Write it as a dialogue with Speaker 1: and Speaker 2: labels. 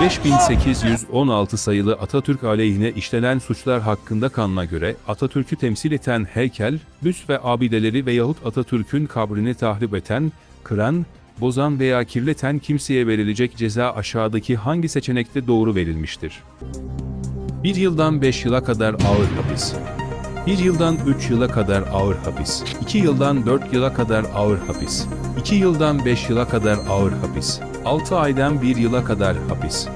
Speaker 1: 1816 sayılı Atatürk aleyhine işlenen suçlar hakkında kanuna göre Atatürk'ü temsil eden heykel, büst ve abideleri veyahut Atatürk'ün kabrini tahrip eden, kıran, bozan veya kirleten kimseye verilecek ceza aşağıdaki hangi seçenekte doğru verilmiştir? 1 yıldan 5 yıla kadar ağır hapis. 1 yıldan 3 yıla kadar ağır hapis. 2 yıldan 4 yıla kadar ağır hapis. 2 yıldan 5 yıla kadar ağır hapis. 6 aydan 1 yıla kadar hapis.